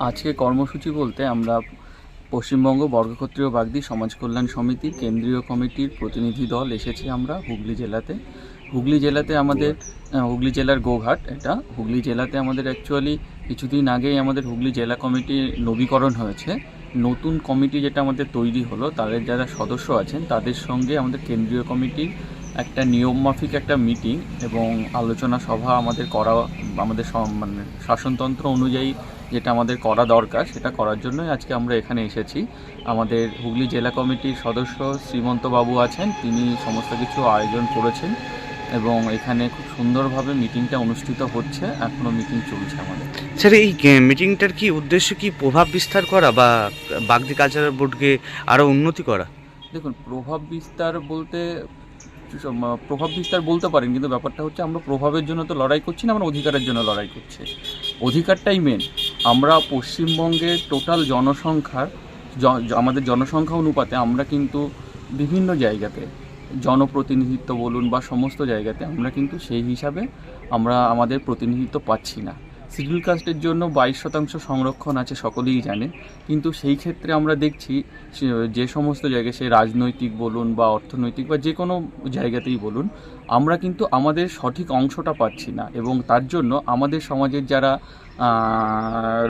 আজকে কর্মসূচি বলতে আমরা পশ্চিমবঙ্গ বর্গক্ষত্রীয় বাগদি সমাজ কল্যাণ সমিতি, কেন্দ্রীয় কমিটির প্রতিনিধি দল এসেছি আমরা হুগলি জেলাতে। হুগলি জেলাতে আমাদের হুগলি জেলার গোঘাট এটা। হুগলি জেলাতে আমাদের অ্যাকচুয়ালি কিছুদিন আগেই আমাদের হুগলি জেলা কমিটির নবীকরণ হয়েছে। নতুন কমিটি যেটা আমাদের তৈরি হলো, তাদের যারা সদস্য আছেন, তাদের সঙ্গে আমাদের কেন্দ্রীয় কমিটির একটা নিয়মমাফিক একটা মিটিং এবং আলোচনা সভা আমাদের করা, আমাদের মানে শাসনতন্ত্র অনুযায়ী যেটা আমাদের করা দরকার সেটা করার জন্যই আজকে আমরা এখানে এসেছি। আমাদের হুগলি জেলা কমিটির সদস্য শ্রীমন্ত বাবু আছেন তিনি সমস্ত কিছু আয়োজন করেছেন এবং এখানে খুব সুন্দরভাবে মিটিংটা অনুষ্ঠিত হচ্ছে এখনও মিটিং চলছে আমাদের। স্যার এই মিটিংটার কি উদ্দেশ্য কি প্রভাব বিস্তার করা বা বাগদি কালচারাল বোর্ডকে আরও উন্নতি করা? দেখুন প্রভাব বিস্তার বলতে প্রভাব বিস্তার বলতে পারেন কিন্তু ব্যাপারটা হচ্ছে আমরা প্রভাবের জন্য তো লড়াই করছি না আমরা অধিকারের জন্য লড়াই করছি। অধিকারটাই মেন আমরা পশ্চিমবঙ্গের টোটাল জনসংখ্যার আমাদের জনসংখ্যা অনুপাতে আমরা কিন্তু বিভিন্ন জায়গাতে জনপ্রতিনিধিত্ব বলুন বা সমস্ত জায়গাতে আমরা কিন্তু সেই হিসাবে আমরা আমাদের প্রতিনিধিত্ব পাচ্ছি না। শিডিউল কাস্টের জন্য বাইশ শতাংশ সংরক্ষণ আছে, সকলেই জানে। কিন্তু সেই ক্ষেত্রে আমরা দেখছি যে সমস্ত জায়গায়, সে রাজনৈতিক বলুন বা অর্থনৈতিক বা যে কোনো জায়গাতেই বলুন, আমরা কিন্তু আমাদের সঠিক অংশটা পাচ্ছি না এবং তার জন্য আমাদের সমাজের যারা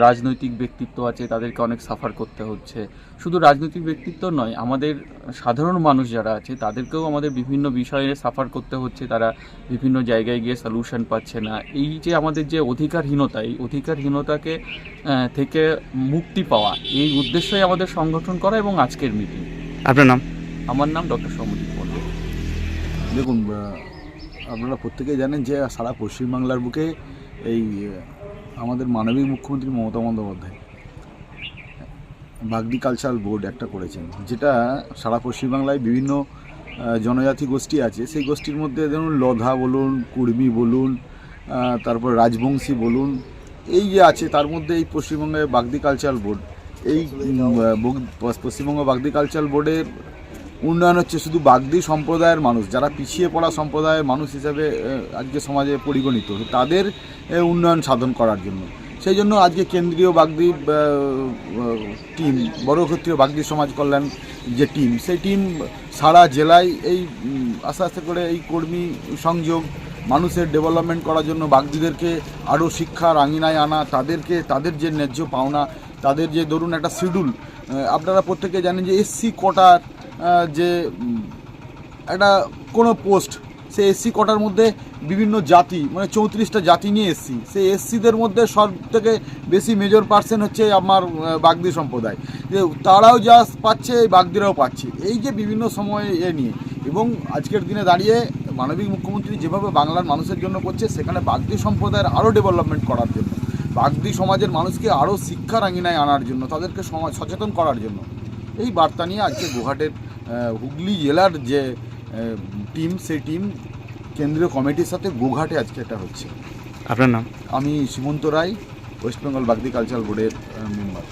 রাজনৈতিক ব্যক্তিত্ব আছে, তাদেরকে অনেক সাফার করতে হচ্ছে। শুধু রাজনৈতিক ব্যক্তিত্ব নয়, আমাদের সাধারণ মানুষ যারা আছে, তাদেরকেও আমাদের বিভিন্ন বিষয়ে সাফার করতে হচ্ছে। তারা বিভিন্ন জায়গায় গিয়ে সলিউশন পাচ্ছে না। এই যে আমাদের যে অধিকারহীনতা এই অধিকারহীনতাকে থেকে মুক্তি পাওয়া এই উদ্দেশ্যই আমাদের সংগঠন করা এবং আজকের মিটিং আপনার নাম? আমার নাম ডক্টর সৌমদীপ মন্ডল দেখুন আপনারা প্রত্যেকেই জানেন যে সারা পশ্চিমবাংলার বুকে এই আমাদের মানবিক মুখ্যমন্ত্রী মমতা বন্দ্যোপাধ্যায় বাগদি কালচারাল বোর্ড একটা করেছেন যেটা সারা পশ্চিমবাংলায় বিভিন্ন জনজাতি গোষ্ঠী আছে। সেই গোষ্ঠীর মধ্যে ধরুন লধা বলুন কুর্মি বলুন তারপর রাজবংশী বলুন এই যে আছে, তার মধ্যে এই পশ্চিমবঙ্গে বাগদি কালচারাল বোর্ড এই পশ্চিমবঙ্গ বাগদি কালচারাল বোর্ডের উন্নয়ন হচ্ছে শুধু বাগদি সম্প্রদায়ের মানুষ, যারা পিছিয়ে পড়া সম্প্রদায়ের মানুষ হিসেবে আজকে সমাজে পরিগণিত, তাদের উন্নয়ন সাধন করার জন্য। সেই জন্য আজকে কেন্দ্রীয় বাগদি টিম বড় বড়ক্ষত্রীয় বাগদি সমাজ কল্যাণ যে টিম সেই টিম সারা জেলায় এই আস্তে আস্তে করে এই কর্মী সংযোগ মানুষের ডেভেলপমেন্ট করার জন্য বাগদিদেরকে আরও শিক্ষার আঙিনায় আনা, তাদেরকে, তাদের যে ন্যায্য পাওনা, তাদের যে ধরুন একটা শিডিউল আপনারা প্রত্যেকে জানেন যে এসসি কোটার যে একটা কোনো পোস্ট সে এসসি কোটার মধ্যে বিভিন্ন জাতি মানে চৌত্রিশটা জাতি নিয়ে এসসি সেই এসসিদের মধ্যে সব থেকে বেশি মেজর পার্সেন্ট হচ্ছে আমার বাগদি সম্প্রদায়। যে তারাও যা পাচ্ছে, বাগদিরাও পাচ্ছে। এই যে বিভিন্ন সময়ে এ নিয়ে, এবং আজকের দিনে দাঁড়িয়ে মানবিক মুখ্যমন্ত্রী যেভাবে বাংলার মানুষের জন্য করছে সেখানে বাগদি সম্প্রদায়ের আরও ডেভেলপমেন্ট করার জন্য বাগদি সমাজের মানুষকে আরও শিক্ষার আঙিনায় আনার জন্য তাদেরকে সমাজ সচেতন করার জন্য। এই বার্তা নিয়ে আজকে গুয়াহাটের আহ, হুগলি জেলার যে টিম সেই টিম কেন্দ্রীয় কমিটির সাথে গোঘাটে আজকে এটা হচ্ছে। আপনার নাম? আমি সীমন্ত রায় ওয়েস্ট বেঙ্গল বাগদি কালচারাল বোর্ডের মেম্বার।